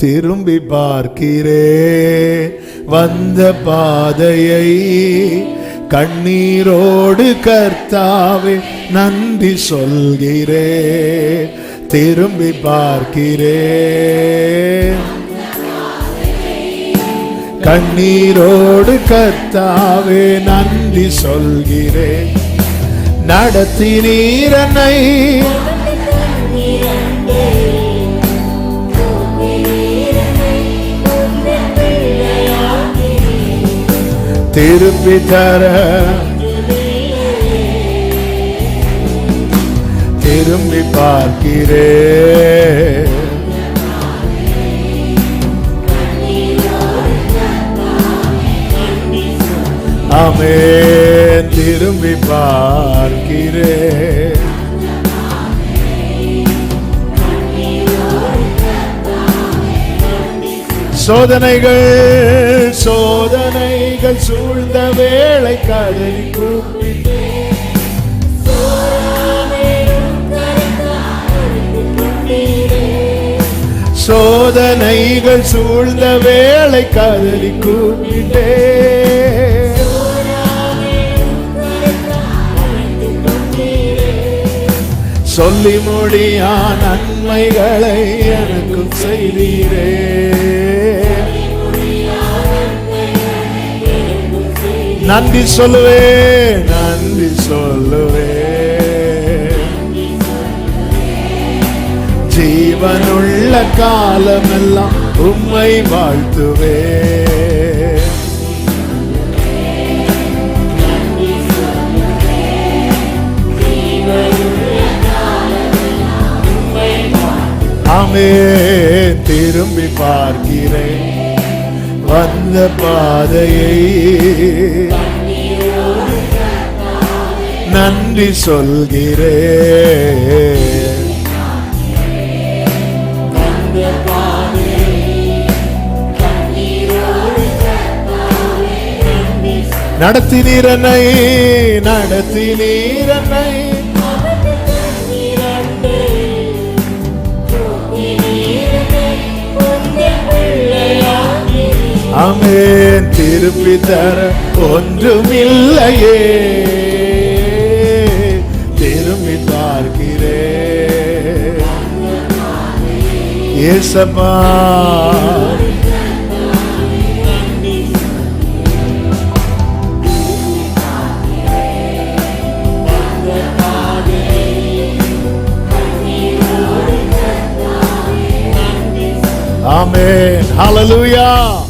திரும்பி பார்க்கிறே. வந்த பாதையை கண்ணீரோடு கர்த்தாவே நன்றி சொல்கிறே. திரும்பி பார்க்கிறே. கண்ணீரோடு கர்த்தாவே நன்றி சொல்கிறேன் நடத்தினீரனை திருப்பி தர திரும்பி பார்க்கிறே. அமே திரும்பி பார்க்கிறே. சோதனைகள். சோதனைகள் சூழ்ந்த வேளை கதறி கூப்பிட்டு சோதனைகள் சூழ்ந்த வேளை கதறி கூப்பிட்டே சொல்லி முடியா நன்மைகளை எனக்கும் செய்தீரே. நன்றி சொல்லுவே நன்றி சொல்லுவே ஜீவனுள்ள காலமெல்லாம் உம்மை வாழ்த்துவே ஆமே திரும்பி பார்க்கிறேன். வந்த பாதையை நன்றி சொல்கிறேன். நடத்தினீரனை நடத்தினீரனை அமேன் திருப்பி தர ஒன்றுமில்லையே திரும்பி பார்க்கிறே ஏசப்பா Amen. Hallelujah.